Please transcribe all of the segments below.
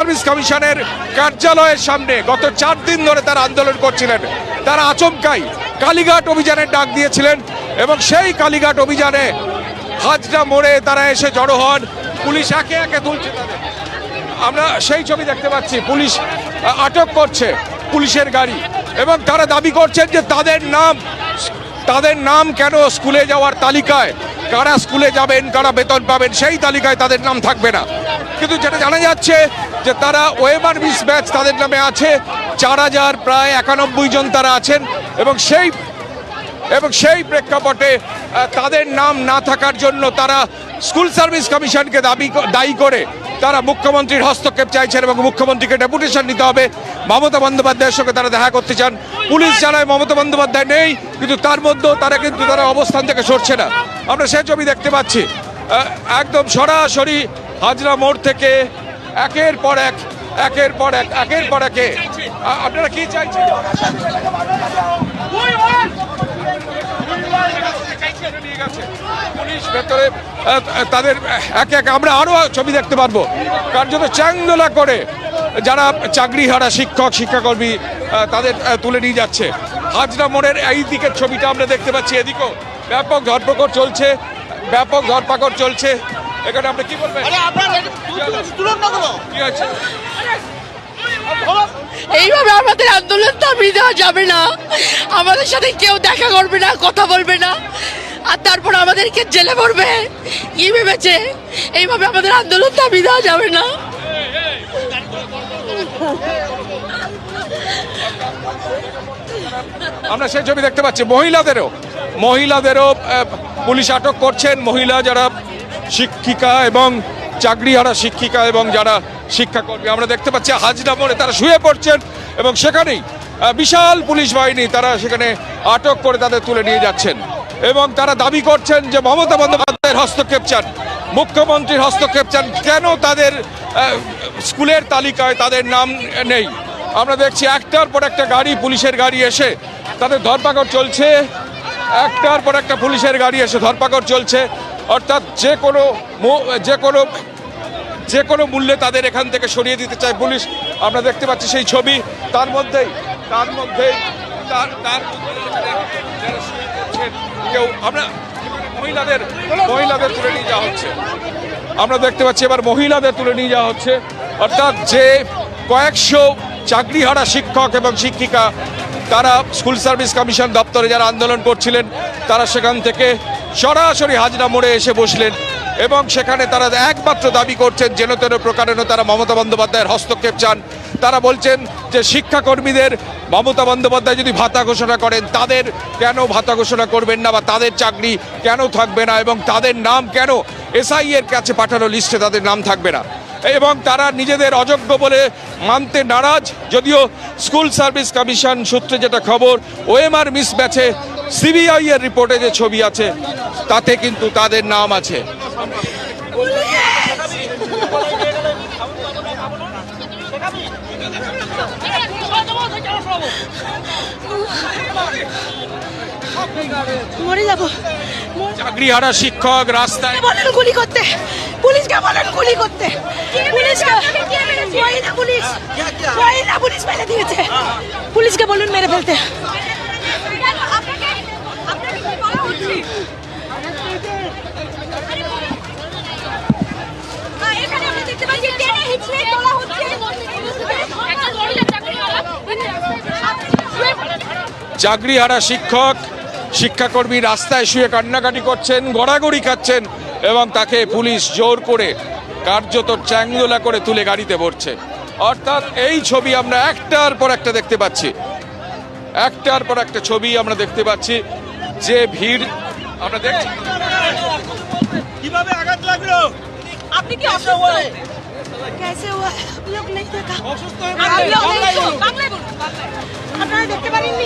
Service কমিশনের কার্যালয়ের সামনে গত চার দিন ধরে তারা আন্দোলন করছিলেন। তারা আচমকাই কালীঘাট অভিযানের ডাক দিয়েছিলেন এবং সেই কালীঘাট অভিযানে হাজরা মোড়ে তারা এসে জড়ো হন। পুলিশ একে একে তুলছে তাদের। আমরা সেই ছবি দেখতে পাচ্ছি। পুলিশ আটক করছে পুলিশের গাড়ি এবং তারা দাবি করছেন যে তাদের নাম তাদের নাম কেন স্কুলে যাওয়ার তালিকায় কারা স্কুলে যাবেন, কারা বেতন পাবেন, সেই তালিকায় তাদের নাম থাকবে না। কিন্তু যেটা জানা যাচ্ছে যে তারা ওয়েবার মিস ব্যাচ তাদের নামে আছে, চার হাজার প্রায় একানব্বই জন তারা আছেন এবং সেই এবং সেই প্রেক্ষাপটে তাদের নাম না থাকার জন্য তারা স্কুল সার্ভিস কমিশনকে দাবি দায়ী করে তারা মুখ্যমন্ত্রীর হস্তক্ষেপ চাইছেন এবং মুখ্যমন্ত্রীকে ডেপুটেশন নিতে হবে। মমতা বন্দ্যোপাধ্যায়ের সঙ্গে তারা দেখা করতে চান। পুলিশ জানায় মমতা বন্দ্যোপাধ্যায় নেই, কিন্তু তার মধ্যেও তারা কিন্তু তারা অবস্থান থেকে সরছে না। আমরা সে ছবি দেখতে পাচ্ছি। একদম সরাসরি হাজরা মোড় থেকে একের পর এক, একের পর এক, একের পর একে। আপনারা কি চাইছেন? গেছে। পুলিশ ভেতরে তাদের একে একে আমরা আরও ছবি দেখতে পারব। কার্যত চ্যাংদোলা করে যারা চাকরিহারা শিক্ষক শিক্ষাকর্মী তাদের তুলে নিয়ে যাচ্ছে। হাজরা মোড়ের এই দিকের ছবিটা আমরা দেখতে পাচ্ছি। এদিকেও ব্যাপক ধরপকড় চলছে ব্যাপক ধরপাকড় চলছে। এখানে আপনি কি বলবেন? কি আছে এইভাবে আমাদের আন্দোলন থামিয়ে দেওয়া যাবে না। আমাদের সাথে কেউ দেখা করবে না কথা বলবে না। আর তারপর আমাদেরকে জেলে পড়বে। কি ভেবেছে? এইভাবে আমাদের আন্দোলন থামিয়ে দেওয়া যাবে না। আমরা সেই ছবি দেখতে পাচ্ছি। মহিলাদেরও মহিলাদেরও পুলিশ আটক করছেন। মহিলা যারা শিক্ষিকা এবং চাকরিহারা শিক্ষিকা এবং যারা শিক্ষাকর্মী, আমরা দেখতে পাচ্ছি হাজরা মোড়ে তারা শুয়ে পড়ছেন এবং সেখানেই বিশাল পুলিশ বাহিনী তারা সেখানে আটক করে তাদের তুলে নিয়ে যাচ্ছেন। এবং তারা দাবি করছেন যে মমতা বন্দ্যোপাধ্যায়ের হস্তক্ষেপ চান, মুখ্যমন্ত্রীর হস্তক্ষেপ চান, কেন তাদের স্কুলের তালিকায় তাদের নাম নেই? আমরা দেখছি একটার পর একটা গাড়ি, পুলিশের গাড়ি এসে তাদের ধরপাকড় চলছে। একটার পর একটা পুলিশের গাড়ি এসে ধরপাকড় চলছে। অর্থাৎ যে কোনো যে কোনো যে কোনো মূল্যে তাদের এখান থেকে সরিয়ে দিতে চায় পুলিশ। আমরা দেখতে পাচ্ছি সেই ছবি। তার মধ্যেই তার মধ্যেই তার তার পড়ছেন, কেউ আমরা মহিলাদের মহিলাদের তুলে নিয়ে যাওয়া হচ্ছে। আমরা দেখতে পাচ্ছি এবার মহিলাদের তুলে নিয়ে যাওয়া হচ্ছে। অর্থাৎ যে কয়েকশো চাকরিহারা শিক্ষক এবং শিক্ষিকা তারা স্কুল সার্ভিস কমিশন দপ্তরে যারা আন্দোলন করছিলেন তারা সেখান থেকে সরাসরি হাজরা মোড়ে এসে বসলেন এবং সেখানে তারা একমাত্র দাবি করছেন যেন তেন প্রকারেণ তারা মমতা বন্দ্যোপাধ্যায়ের হস্তক্ষেপ চান। তারা বলছেন যে শিক্ষাকর্মীদের মমতা বন্দ্যোপাধ্যায় যদি ভাতা ঘোষণা করেন, তাদের কেন ভাতা ঘোষণা করবেন না বা তাদের চাকরি কেন থাকবে না এবং তাদের নাম কেন এসআই এর কাছে পাঠানো লিস্টে তাদের নাম থাকবে না? এবং তারা নিজেদের অযোগ্য বলে মানতে নারাজ। যদিও স্কুল সার্ভিস কমিশন সূত্রে যেটা খবর, ওএমআর মিস ম্যাচে সিবিআই এর রিপোর্টে যে ছবি আছে, তাতে কিন্তু তাদের নাম আছে। মরে যাব। চাকরিহারা শিক্ষক রাস্তায় বলেন গুলি করতে? পুলিশকে বলেন গুলি করতে। পুলিশকে পুলিশ। ওয়াইনা পুলিশ মেরে দিয়েছে। পুলিশকে বলুন মেরে ফেলতে। চাকরিওয়ালা। চাকরিহারা শিক্ষক শিক্ষাকর্মী রাস্তায় শুয়ে কান্নাকাটি করছেন গড়াগড়ি খাচ্ছেন এবং তাকে পুলিশ জোর করে কার্যত চ্যাংদোলা করে তুলে গাড়িতে ভরছে অর্থাৎ এই ছবি আমরা একটার পর একটা দেখতে পাচ্ছি একটার পর একটা ছবি আমরা দেখতে পাচ্ছি যে ভিড় আমরা দেখছি কিভাবে আঘাত লাগলো আপনি কি অসুস্থ कैसे हुआ आप लोग नहीं देखा অসুস্থ হয়ে আপনি পড়লে অসুস্থ বাংলায় বলুন আপনারা দেখতে পারেননি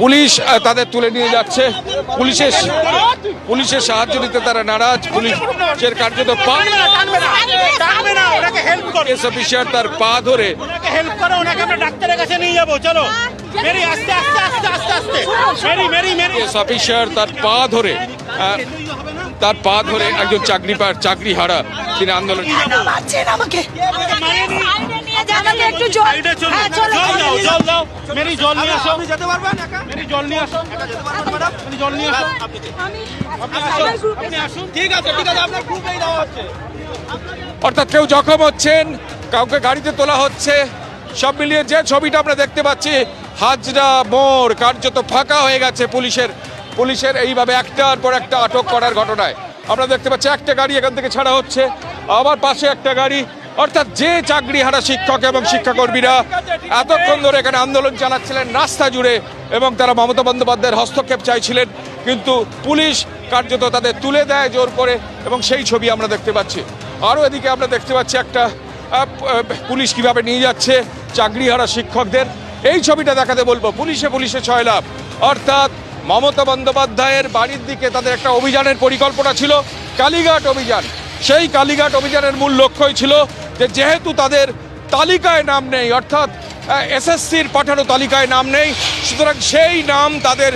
পুলিশ তাদের তুলে নিয়ে যাচ্ছে। পুলিশের পুলিশের সাহায্য নিতে তারা নারাজ। পুলিশের কার্যত পা তার পা ধরে হেল্প করো ওনাকে আমরা ডাক্তারের কাছে নিয়ে যাব চলো। মেরি আস্তে আস্তে আস্তে আস্তে আস্তে। Mary Mary Mary. Police officer তার পা ধরে তার পা ধরে একজন চাকরি পা চাকরি হারা তিনি আন্দোলন মারছেন আমাকে। আমাকে একটু জল সাইডে চলো চলো, জল দাও জল দাও। মেরি জল নিয়ে আসো। আপনি যেতে পারবেন মেরি জল নিয়ে আসো। মেরি জল নিয়ে আসো। আপনি আসুন। আপনি আসুন। ঠিক আছে ঠিক আছে আপনার গ্রুপেই দেওয়া হচ্ছে। অর্থাৎ কেউ জখম হচ্ছেন কাউকে গাড়িতে তোলা হচ্ছে সব মিলিয়ে যে ছবিটা আমরা দেখতে পাচ্ছি হাজরা মোড় কার্যত ফাঁকা হয়ে গেছে পুলিশের পুলিশের এইভাবে একটার পর একটা আটক করার ঘটনায়। আমরা দেখতে পাচ্ছি একটা গাড়ি এখান থেকে ছাড়া হচ্ছে, আবার পাশে একটা গাড়ি। অর্থাৎ যে চাকরি হারা শিক্ষক এবং শিক্ষাকর্মীরা এতক্ষণ ধরে এখানে আন্দোলন চালাচ্ছিলেন, রাস্তা জুড়ে, এবং তারা মমতা বন্দ্যোপাধ্যায়ের হস্তক্ষেপ চাইছিলেন, কিন্তু পুলিশ কার্যত তাদের তুলে দেয় জোর করে, এবং সেই ছবি আমরা দেখতে পাচ্ছি। আরও এদিকে আমরা দেখতে পাচ্ছি একটা পুলিশ কীভাবে নিয়ে যাচ্ছে চাকরিহারা শিক্ষকদের এই ছবিটা দেখাতে বলব, পুলিশে পুলিশে ছয় লাভ অর্থাৎ মমতা বন্দ্যোপাধ্যায়ের বাড়ির দিকে তাদের একটা অভিযানের পরিকল্পনা ছিল, কালীঘাট অভিযান। সেই কালীঘাট অভিযানের মূল লক্ষ্যই ছিল যে যেহেতু তাদের তালিকায় নাম নেই, অর্থাৎ এসএসসির পাঠানো তালিকায় নাম নেই, সুতরাং সেই নাম তাদের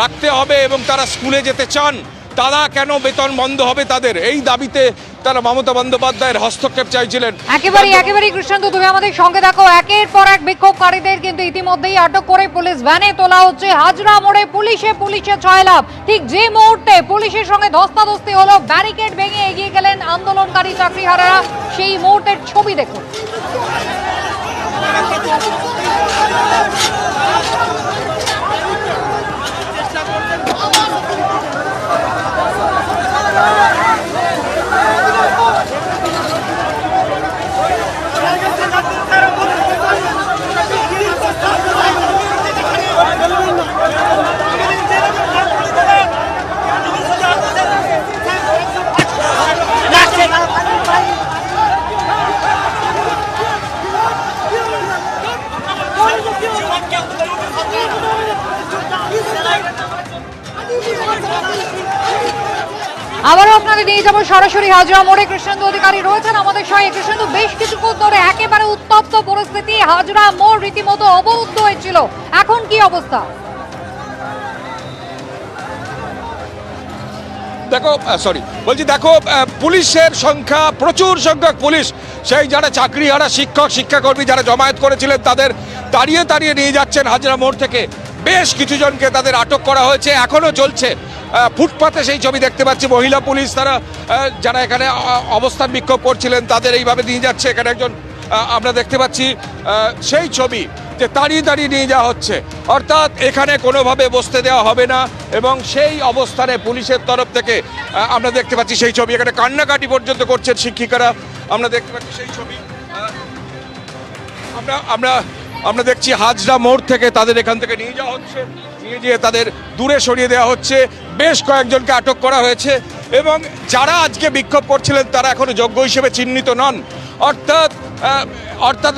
রাখতে হবে এবং তারা স্কুলে যেতে চান। তারা কেন বেতন বন্ধ হবে তাদের? এই দাবিতে তারা মমতা বন্দ্যোপাধ্যায়ের হস্তক্ষেপ চাইছিলেন। একেবারেই একেবারেই কৃষ্ণান্ত, তুমি আমাদের সঙ্গে দেখো, একের পর এক বিক্ষোভকারীদের কিন্তু ইতিমধ্যেই আটক করে পুলিশ ভ্যানে তোলা হচ্ছে। হাজরা মোড়ে পুলিশে পুলিশে ছয় লাভ ঠিক যে মুহূর্তে পুলিশের সঙ্গে ধস্তাধস্তি হলো, ব্যারিকেড ভেঙে এগিয়ে গেলেন আন্দোলনকারী চাকরিহারারা। সেই মুহূর্তের ছবি দেখুন। আবারও আপনাদের নিয়ে যাব সরাসরি হাজরা মোড়ে। কৃষ্ণেন্দু অধিকারী রয়েছেন আমাদের সঙ্গে। কৃষ্ণেন্দু, বেশ কিছুক্ষণ ধরে একেবারে উত্তপ্ত পরিস্থিতি। হাজরা মোড় রীতিমতো অবরুদ্ধ হয়েছিল। এখন কি অবস্থা? দেখো সরি বলছি দেখো পুলিশের সংখ্যা, প্রচুর সংখ্যক পুলিশ। সেই যারা চাকরি চাকরিহারা শিক্ষক, শিক্ষাকর্মী যারা জমায়েত করেছিলেন, তাদের তাড়িয়ে তাড়িয়ে নিয়ে যাচ্ছেন হাজরা মোড় থেকে। বেশ কিছু জনকে তাদের আটক করা হয়েছে এখনও চলছে। ফুটপাতে সেই ছবি দেখতে পাচ্ছি, মহিলা পুলিশ তারা যারা এখানে অবস্থান বিক্ষোভ করছিলেন, তাদের এইভাবে নিয়ে যাচ্ছে এখানে একজন আমরা দেখতে পাচ্ছি সেই ছবি যে তাড়িয়ে তাড়িয়ে নিয়ে যাওয়া হচ্ছে। অর্থাৎ এখানে কোনোভাবে বসতে দেওয়া হবে না এবং সেই অবস্থানে পুলিশের তরফ থেকে আমরা দেখতে পাচ্ছি সেই ছবি। এখানে কান্নাকাটি পর্যন্ত করছেন শিক্ষিকারা। আমরা দেখতে পাচ্ছি সেই ছবি আমরা আমরা আমরা দেখছি হাজরা মোড় থেকে তাদের এখান থেকে নিয়ে যাওয়া হচ্ছে। নিয়ে গিয়ে তাদের দূরে সরিয়ে দেওয়া হচ্ছে। বেশ কয়েকজনকে আটক করা হয়েছে এবং যারা আজকে বিক্ষোভ করছিলেন, তারা এখনও যোগ্য হিসেবে চিহ্নিত নন। অর্থাৎ অর্থাৎ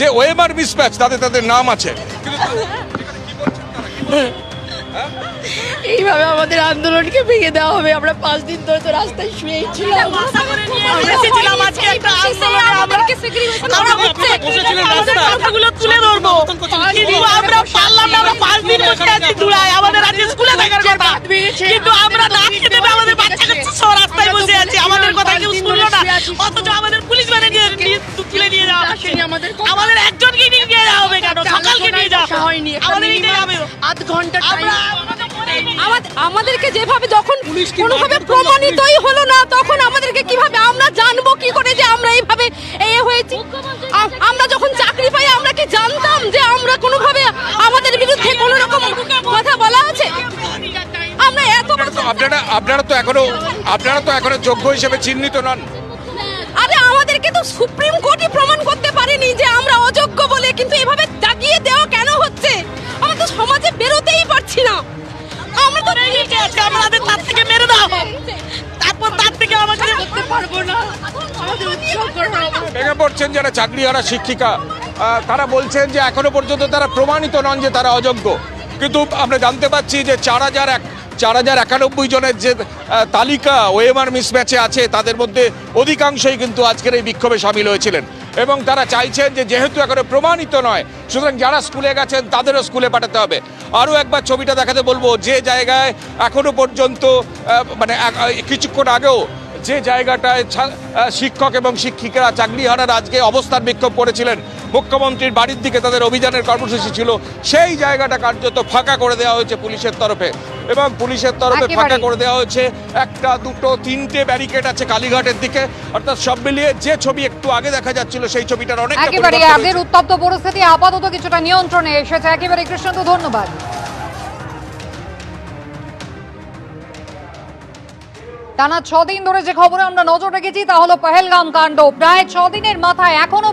যে ওয়েমার মিসম্যাচ তাদের তাদের নাম আছে। কিন্তু এইভাবে আমাদের আন্দোলনকে ভেঙে দেওয়া হবে। আমরা পাঁচ দিন ধরে তো রাস্তায় শুয়েই ছিলাম আজকে একটা আন্দোলনে আমাদেরকে segregation করা আমাদের কথা। আমাদের কেউ শুনলো না। অথচ পুলিশ মানে আমাদের একজনকে নিয়ে যাওয়া হবে কেন সকালকে নিয়ে যাওয়া আসা হয়নি আমাদের আধ ঘণ্টা আমরা আমাদেরকে যেভাবে যখন কোনোভাবে প্রমাণিতই হলো না তখন আমাদেরকে কীভাবে আমরা জানব কি করে যে আমরা এইভাবে এ হয়েছি? আমরা যখন চাকরি পাই আমরা কি জানতাম যে আমরা কোনোভাবে আমাদের বিরুদ্ধে কোনো রকম কথা বলা আছে? আমরা এত আপনারা আপনারা তো এখনও আপনারা তো এখনও যোগ্য হিসেবে চিহ্নিত নন। আমাদেরকে তো সুপ্রিম কোর্টই প্রমাণ করতে পারেনি যে আমরা অযোগ্য বলে কিন্তু এভাবে দাগিয়ে দেওয়া কেন হচ্ছে? আমরা তো সমাজে বেরোতেই পারছি না। আমরা তো আজকে আমাদের তার থেকে মেরে দাও? তারপর তার থেকে আমাকে করতে পারব না। আমাদের অবস্থা ভেঙে পড়ছেন যারা চাকরিহারা শিক্ষিকা তারা বলছেন যে এখনও পর্যন্ত তারা প্রমাণিত নন যে তারা অযোগ্য। কিন্তু আমরা জানতে পাচ্ছি যে চার হাজার এক, চার হাজার একানব্বই জনের যে তালিকা ওএমআর মিসম্যাচে আছে, তাদের মধ্যে অধিকাংশই কিন্তু আজকের এই বিক্ষোভে সামিল হয়েছিলেন। এবং তারা চাইছেন যে যেহেতু এখনও প্রমাণিত নয়, সুতরাং যারা স্কুলে গেছেন তাদেরও স্কুলে পাঠাতে হবে। আরও একবার ছবিটা দেখাতে বলব, যে জায়গায় এখনও পর্যন্ত মানে কিছুক্ষণ আগেও যে জায়গাটায় শিক্ষক এবং শিক্ষিকারা চাকরিহারার আজকে অবস্থান বিক্ষোভ করেছিলেন মুখ্যমন্ত্রীর বাড়ির দিকে তাদের অভিযানের কর্মসূচি ছিল সেই জায়গাটা কার্যত ফাঁকা করে দেওয়া হয়েছে পুলিশের তরফে। এবং পুলিশের তরফে ফাঁকা করে দেওয়া হয়েছে একটা দুটো তিনটে ব্যারিকেড আছে কালীঘাটের দিকে। অর্থাৎ সব মিলিয়ে যে ছবি একটু আগে দেখা যাচ্ছিল সেই ছবিটার অনেক একেবারে আগের উত্তপ্ত পরিস্থিতি আপাতত কিছুটা নিয়ন্ত্রণে এসেছে। একেবারে কৃষ্ণন্ত ধন্যবাদ। টানা ছদিন ধরে যে খবরে আমরা নজর রেখেছি তা হলো পহেলগাম কাণ্ড। প্রায় ছদিনের মাথায় এখনও